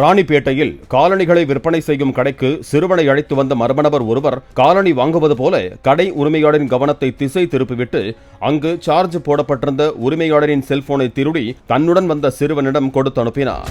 ராணிப்பேட்டையில் காலணிகளை விற்பனை செய்யும் கடைக்கு சிறுவனை அழைத்து வந்த மர்மநபர் ஒருவர் காலணி வாங்குவது போல கடை உரிமையாளரின் கவனத்தை திசை திருப்பிவிட்டு அங்கு சார்ஜ் போடப்பட்டிருந்த உரிமையாளரின் செல்போனை திருடி தன்னுடன் வந்த சிறுவனிடம் கொடுத்து அனுப்பினார்.